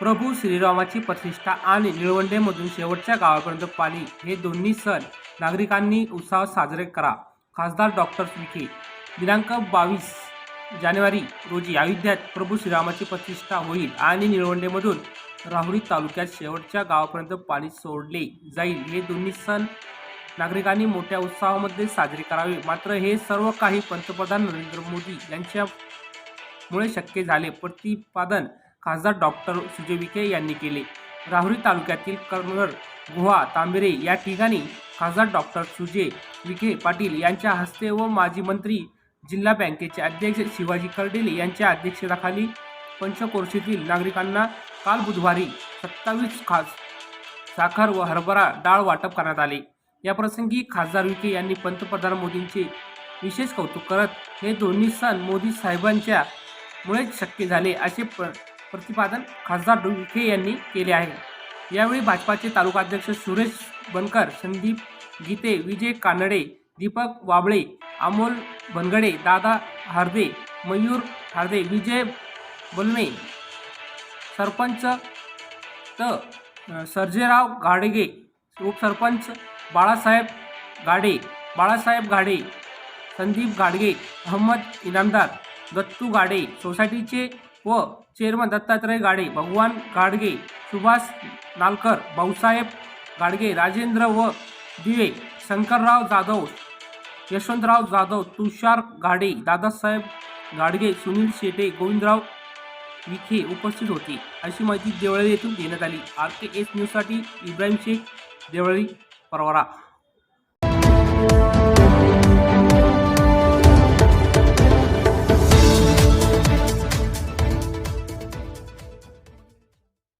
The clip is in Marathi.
प्रभू श्रीरामाची प्रतिष्ठा आणि निळवंडेमधून शेवटच्या गावापर्यंत पाणी हे दोन्ही सण नागरिकांनी उत्साहात साजरे करा. खासदार डॉक्टर विखे दिनांक बावीस जानेवारी रोजी अयोध्यात प्रभू श्रीरामाची प्रतिष्ठा होईल आणि निळवंडेमधून राहुरी तालुक्यात शेवटच्या गावापर्यंत पाणी सोडले जाईल. हे दोन्ही सण नागरिकांनी मोठ्या उत्साहामध्ये साजरे करावे. मात्र हे सर्व काही पंतप्रधान नरेंद्र मोदी यांच्यामुळे शक्य झाले. प्रतिपादन खासदार डॉक्टर सुजय विखे यांनी केले. राहुरी तालुक्यातील कर्नर गुहा तांबेरे या ठिकाणी खासदार डॉक्टर सुजय विखे पाटील यांच्या हस्ते व माजी मंत्री जिल्हा बँकेचे अध्यक्ष शिवाजी कर्डेले यांच्या अध्यक्षतेखाली पंचकोर्शीतील नागरिकांना काल बुधवारी सत्तावीस खास साखर व हरभरा डाळ वाटप करण्यात आले. याप्रसंगी खासदार विखे यांनी पंतप्रधान मोदींचे विशेष कौतुक करत हे दोन्ही सण मोदी साहेबांच्या मुळेच शक्य झाले असे प्र प्रतिपादन खासदार विखे यांनी केले आहे. यावेळी भाजपाचे तालुकाध्यक्ष सुरेश बनकर संदीप गीते विजय कानडे दीपक वाबळे अमोल बनगडे दादा हार्दे मयूर हार्दे विजय बलमे सरपंच त सर्जेराव गाडगे उपसरपंच बाळासाहेब गाडे बाळासाहेब गाडे संदीप गाडगे अहमद इनामदार दत्तू गाडे सोसायटीचे व चेअरमन दत्तात्रय गाडे भगवान गाडगे सुभाष नालकर भाऊसाहेब गाडगे राजेंद्र व दिवे शंकरराव जाधव यशवंतराव जाधव तुषार गाडे दादासाहेब गाडगे सुनील शेटे गोविंदराव विखे उपस्थित होते. अशी माहिती देवळी येथून देण्यात आली. आर के एस न्यूजसाठी इब्राहिम शेख देवळी परवरा.